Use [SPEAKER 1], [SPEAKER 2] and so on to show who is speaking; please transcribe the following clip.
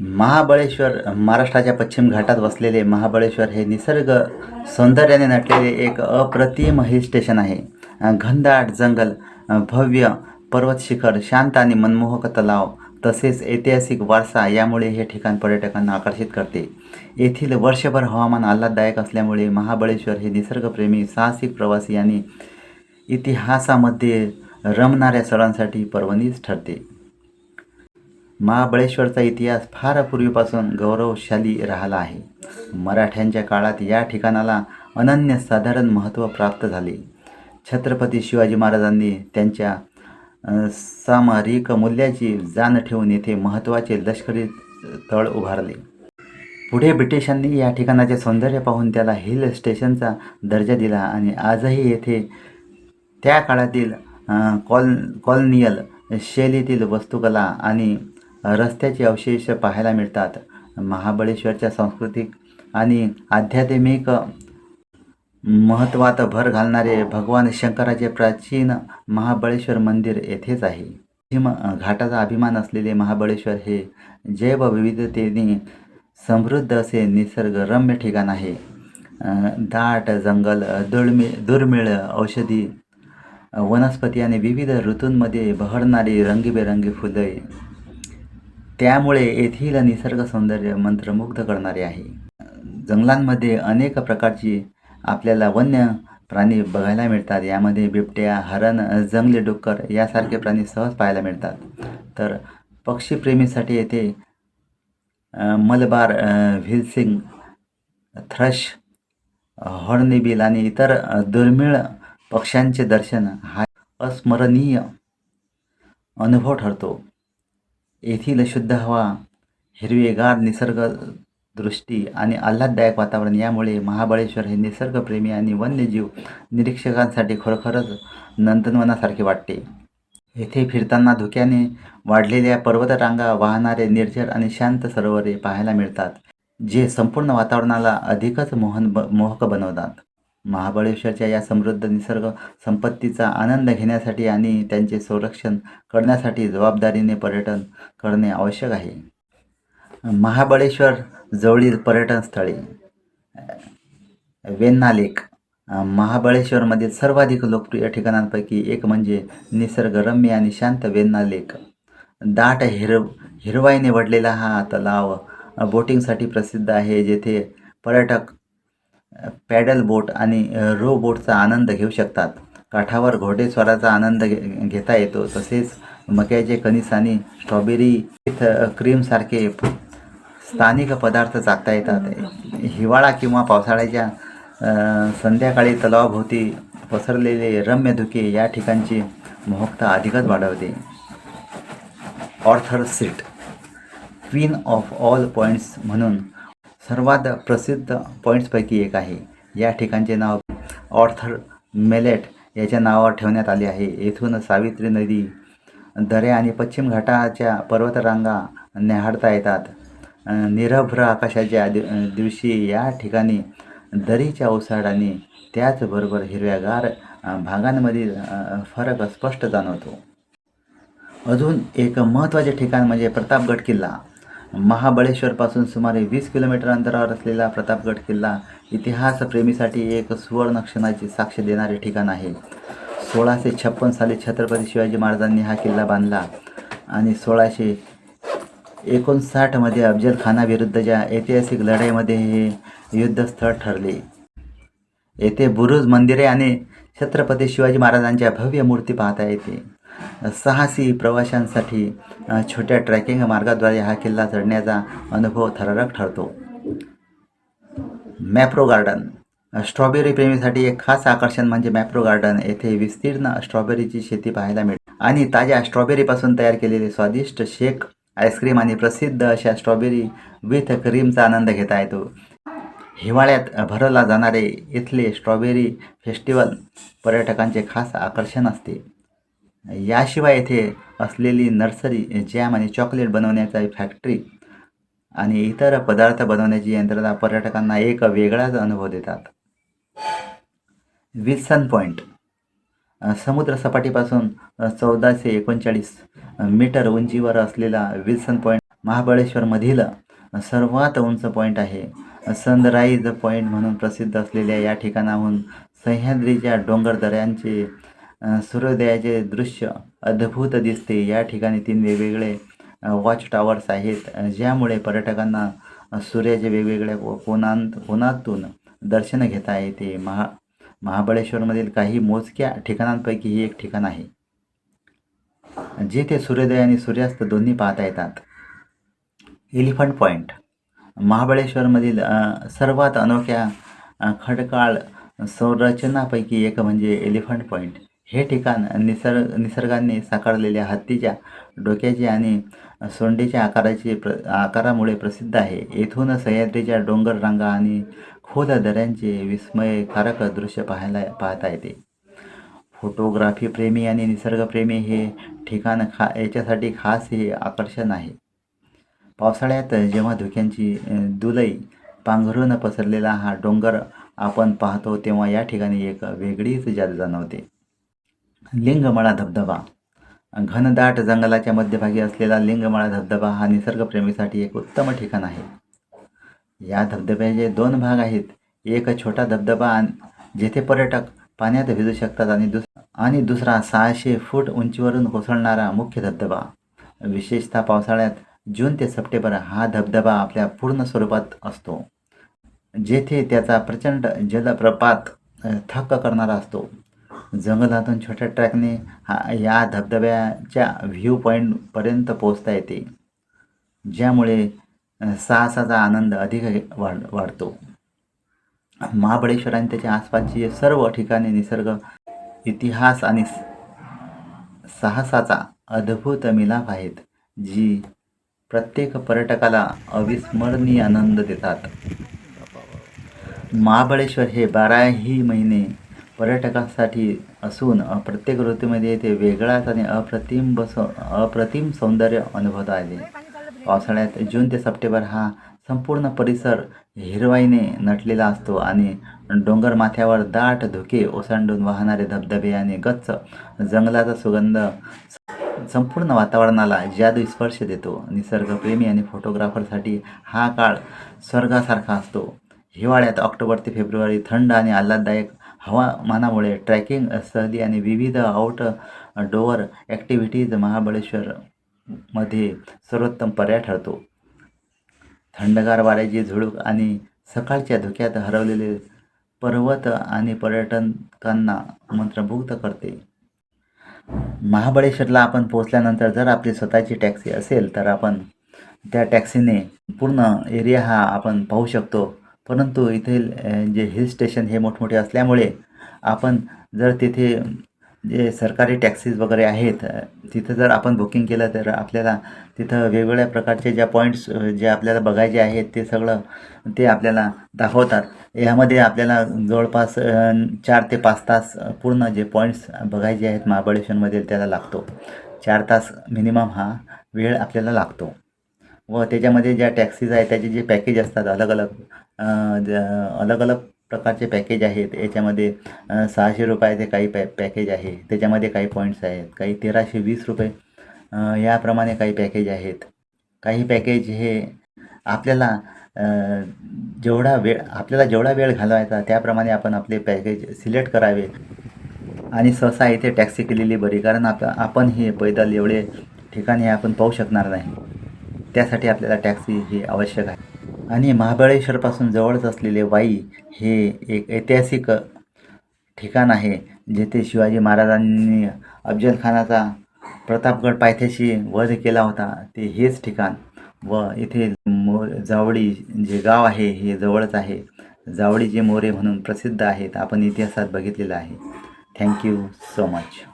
[SPEAKER 1] महाबळेश्वर महाराष्ट्राच्या पश्चिम घाटात वसलेले महाबळेश्वर हे निसर्ग सौंदर्याने नटलेले एक अप्रतिम हिल स्टेशन आहे. घनदाट जंगल भव्य पर्वत शिखर शांत आणि मनमोहक तलाव तसेच ऐतिहासिक वारसा यामुळे हे ठिकाण पर्यटकांना आकर्षित करते. येथील वर्षभर हवामान आल्हाददायक असल्यामुळे महाबळेश्वर हे निसर्गप्रेमी साहसिक प्रवासी आणि इतिहासामध्ये रमणाऱ्या स्थळांसाठी पर्वणीच ठरते. महाबळेश्वरचा इतिहास फार पूर्वीपासून गौरवशाली राहिला आहे. मराठ्यांच्या काळात या ठिकाणाला अनन्यसाधारण महत्त्व प्राप्त झाले. छत्रपती शिवाजी महाराजांनी त्यांच्या सामरिक मूल्याची जाण ठेवून येथे महत्त्वाचे लष्करी तळ उभारले. पुढे ब्रिटिशांनी या ठिकाणाचे सौंदर्य पाहून त्याला हिल स्टेशनचा दर्जा दिला आणि आजही येथे त्या काळातील कॉल कॉलनियल शैलीतील वस्तुकला आणि रस्त्याचे अवशेष पाहायला मिळतात. महाबळेश्वरच्या सांस्कृतिक आणि आध्यात्मिक महत्त्वात भर घालणारे भगवान शंकराचे प्राचीन महाबळेश्वर मंदिर येथेच आहे. हिम घाटाचा अभिमान असलेले महाबळेश्वर हे जैवविविधतेने समृद्ध असे निसर्गरम्य ठिकाण आहे. दाट जंगल दुर्मिळ दुर्मिळ औषधी वनस्पती आणि विविध ऋतूंमध्ये बहरणारी रंगीबेरंगी फुले त्यामुळे येथील निसर्ग सौंदर्य मंत्रमुग्ध करणारे आहे. जंगलांमध्ये अनेक प्रकारची आपल्याला वन्य प्राणी बघायला मिळतात. यामध्ये बिबट्या हरण जंगली डुक्कर यासारखे प्राणी सहज पाहायला मिळतात. तर पक्षीप्रेमीसाठी येथे मलबार व्हिलसिंग थ्रश हॉर्नबिल आणि इतर दुर्मिळ पक्ष्यांचे दर्शन हा अस्मरणीय अनुभव ठरतो. येथील शुद्ध हवा हिरवेगार निसर्ग दृष्टी आणि आल्हाददायक वातावरण यामुळे महाबळेश्वर हे निसर्गप्रेमी आणि वन्यजीव निरीक्षकांसाठी खरोखरच नंदनवनासारखे वाटते. येथे फिरताना धुक्याने वाढलेल्या पर्वतरांगा वाहणारे निर्जर आणि शांत सरोवरे पाहायला मिळतात जे संपूर्ण वातावरणाला अधिकच मोहन ब मोहक बनवतात. महाबळेश्वरच्या या समृद्ध निसर्ग संपत्तीचा आनंद घेण्यासाठी आणि त्यांचे संरक्षण करण्यासाठी जबाबदारीने पर्यटन करणे आवश्यक आहे. महाबळेश्वर जवळील पर्यटन स्थळे वेन्ना लेक. महाबळेश्वरमधील सर्वाधिक लोकप्रिय ठिकाणांपैकी एक म्हणजे निसर्गरम्य आणि शांत वेन्ना लेक. दाट हिर हिरवाईने वडलेला हा तलाव बोटिंगसाठी प्रसिद्ध आहे जेथे पर्यटक पॅडल बोट आणि रो बोटचा आनंद घेऊ शकतात. काठावर घोडेस्वाराचा आनंद घे घेता येतो. तसेच मक्याचे कणीस आणि स्ट्रॉबेरी विथ क्रीमसारखे स्थानिक पदार्थ चाकता येतात. हिवाळा किंवा पावसाळ्याच्या संध्याकाळी तलावाभोवती पसरलेले रम्य धुके या ठिकाणची मोहकता अधिकच वाढवते. Arthur seat queen of all points म्हणून सर्वात प्रसिद्ध पॉईंट्सपैकी एक आहे. या ठिकाणचे नाव ऑर्थर मेलेट याच्या नावावर ठेवण्यात आले आहे. येथून सावित्री नदी दऱ्या आणि पश्चिम घाटाच्या पर्वतरांगा न्याहाळता येतात. निरभ्र आकाशाच्या दि दिवशी या ठिकाणी दरीच्या ओसाडाने आणि त्याचबरोबर हिरव्यागार भागांमधील फरक स्पष्ट जाणवतो. अजून एक महत्त्वाचे ठिकाण म्हणजे प्रतापगड किल्ला. महाबळेश्वरपासून सुमारे वीस किलोमीटर अंतरावर असलेला प्रतापगड किल्ला इतिहासप्रेमीसाठी एक सुवर्ण क्षणाची साक्ष देणारे ठिकाण आहे. सोळाशे छप्पन साली छत्रपती शिवाजी महाराजांनी हा किल्ला बांधला आणि सोळाशे एकोणसाठमध्ये अफजल खानाविरुद्धच्या ऐतिहासिक लढाईमध्ये हे युद्धस्थळ ठरले. येथे बुरुज मंदिरे आणि छत्रपती शिवाजी महाराजांच्या भव्य मूर्ती पाहता येते. साहसी प्रवाशांसाठी छोट्या ट्रॅकिंग मार्गाद्वारे हा किल्ला चढण्याचा अनुभव थरारक ठरतो. मॅप्रो गार्डन. स्ट्रॉबेरी प्रेमीसाठी एक खास आकर्षण म्हणजे मॅप्रो गार्डन. येथे विस्तीर्ण स्ट्रॉबेरीची शेती पाहायला मिळते. आणि ताज्या स्ट्रॉबेरीपासून तयार केलेले स्वादिष्ट शेक आईस्क्रीम आणि प्रसिद्ध अशा स्ट्रॉबेरी विथ क्रीमचा आनंद घेता येतो. हिवाळ्यात भरवला जाणारे इथले स्ट्रॉबेरी फेस्टिवल पर्यटकांचे खास आकर्षण असते. याशिवाय येथे असलेली नर्सरी जॅम आणि चॉकलेट बनवण्याचा फॅक्टरी आणि इतर पदार्थ बनवण्याची यंत्रणा पर्यटकांना एक वेगळाच अनुभव देतात. विल्सन पॉईंट समुद्रसपाटीपासून चौदाशे एकोणचाळीस मीटर उंचीवर असलेला विल्सन पॉईंट महाबळेश्वरमधील सर्वात उंच पॉईंट आहे. सनराईज पॉईंट म्हणून प्रसिद्ध असलेल्या या ठिकाणाहून सह्याद्रीच्या डोंगरदऱ्यांचे सूर्योदयाचे दृश्य अद्भुत दिसते. या ठिकाणी तीन वेगवेगळे वॉच टावर्स आहेत ज्यामुळे पर्यटकांना सूर्याच्या वेगवेगळ्या कोणांत कोनांत कोनातून दर्शन घेता येते. महा महाबळेश्वरमधील काही मोजक्या ठिकाणांपैकी ही एक ठिकाण आहे. जेथे सूर्योदय आणि सूर्यास्त दोन्ही पाहता येतात. एलिफंट पॉईंट महाबळेश्वरमधील सर्वात अनोख्या खडकाळ संरचनापैकी एक म्हणजे एलिफंट पॉईंट हे ठिकाण निसर्ग निसर्गाने साकारलेल्या हत्तीच्या डोक्याचे आणि सोंडेच्या आकाराचे प्र आकारामुळे प्रसिद्ध आहे. येथून सह्याद्रीच्या डोंगर रांगा आणि खोल दऱ्यांचे विस्मयकारक दृश्य पाहायला पाहता येते. फोटोग्राफी प्रेमी आणि निसर्गप्रेमी हे ठिकाण खा याच्यासाठी खास हे आकर्षण आहे. पावसाळ्यात जेव्हा धुक्यांची दुलई पांघरून पसरलेला हा डोंगर आपण पाहतो तेव्हा या ठिकाणी एक वेगळीच जात जाणवते. लिंगमळा धबधबा. घनदाट जंगलाच्या मध्यभागी असलेला लिंगमळा धबधबा हा निसर्गप्रेमीसाठी एक उत्तम ठिकाण आहे. या धबधब्याचे दोन भाग आहेत. एक छोटा धबधबा जेथे पर्यटक पाण्यात भिजू शकतात आणि दुस आणि दुसरा सहाशे फूट उंचीवरून कोसळणारा मुख्य धबधबा. विशेषतः पावसाळ्यात जून ते सप्टेंबर हा धबधबा आपल्या पूर्ण स्वरूपात असतो. जेथे त्याचा प्रचंड जलप्रपात थक्क करणारा असतो. जंगलातून छोट्या ट्रॅकने हा या धबधब्याच्या व्ह्यू पॉईंटपर्यंत पोहोचता येते ज्यामुळे साहसाचा आनंद अधिक वाढ वाढतो. महाबळेश्वर आणि त्याच्या आसपासची सर्व ठिकाणे निसर्ग इतिहास आणि साहसाचा अद्भुत मिलाफ आहेत जी प्रत्येक पर्यटकाला अविस्मरणीय आनंद देतात. महाबळेश्वर हे बाराही महिने पर्यटकांसाठी असून प्रत्येक ऋतूमध्ये येथे वेगळाच आणि अप्रतिम बस अप्रतिम सौंदर्य अनुभवता आले पावसाळ्यात जून ते सप्टेंबर हा संपूर्ण परिसर हिरवाईने नटलेला असतो आणि डोंगर माथ्यावर दाट धुके ओसांडून वाहणारे धबधबे आणि गच्च जंगलाचा सुगंध संपूर्ण वातावरणाला जादू स्पर्श देतो. निसर्गप्रेमी आणि फोटोग्राफरसाठी हा काळ स्वर्गासारखा असतो. हिवाळ्यात ऑक्टोबर ते फेब्रुवारी थंड आणि आल्हाददायक हवामानामुळे ट्रॅकिंग सहली आणि विविध आउट डोअर ॲक्टिव्हिटीज महाबळेश्वरमध्ये सर्वोत्तम पर्याय ठरतो. थंडगार वाऱ्याची झुळूक आणि सकाळच्या धुक्यात हरवलेले पर्वत आणि पर्यटकांना मंत्रमुग्ध करते. महाबळेश्वरला आपण पोचल्यानंतर जर आपली स्वतःची टॅक्सी असेल तर आपण त्या टॅक्सीने पूर्ण एरिया हा आपण पाहू शकतो. परंतु येथील जे हिल स्टेशन हे मोठमोठे असल्यामुळे आपण जर तिथे जे सरकारी टॅक्सीज वगैरे आहेत तिथं जर आपण बुकिंग केलं तर आपल्याला तिथं वेगवेगळ्या प्रकारचे ज्या पॉईंट्स जे आपल्याला बघायचे आहेत ते सगळं ते आपल्याला दाखवतात. यामध्ये आपल्याला जवळपास चार ते पाच तास पूर्ण जे पॉईंट्स बघायचे आहेत महाबळेश्वरमध्ये त्याला लागतो. चार तास मिनिमम हा वेळ आपल्याला लागतो. व त्याच्यामध्ये ज्या टॅक्सीज आहेत त्याचे जे पॅकेज असतात अलग अलग अलग अलग प्रकारचे पॅकेज आहेत. याच्यामध्ये सहाशे रुपयाचे काही पॅ पॅकेज आहे. त्याच्यामध्ये काही पॉईंट्स आहेत. काही तेराशे वीस रुपये याप्रमाणे काही पॅकेज आहेत. काही पॅकेज हे आपल्याला जेवढा वेळ आपल्याला जेवढा वेळ घालवायचा त्याप्रमाणे आपण आपले पॅकेज सिलेक्ट करावे. आणि सहसा इथे टॅक्सी केलेली बरी कारण आप आपण हे पैदल एवढे ठिकाणी आपण पाहू शकणार नाही. त्यासाठी आपल्याला टॅक्सी ही आवश्यक आहे. आणि महाबळेश्वरपासून जवळच असलेले वाई हे एक ऐतिहासिक ठिकाण आहे जेथे शिवाजी महाराजांनी अफजल खानाचा प्रतापगड पायथ्याशी वध केला होता. ते हेच ठिकाण. व इथे मो जावळी जे गाव आहे हे जवळच आहे. जावळीचे मोरे म्हणून प्रसिद्ध आहेत. आपण इतिहासात बघितलेलं आहे. Thank you so much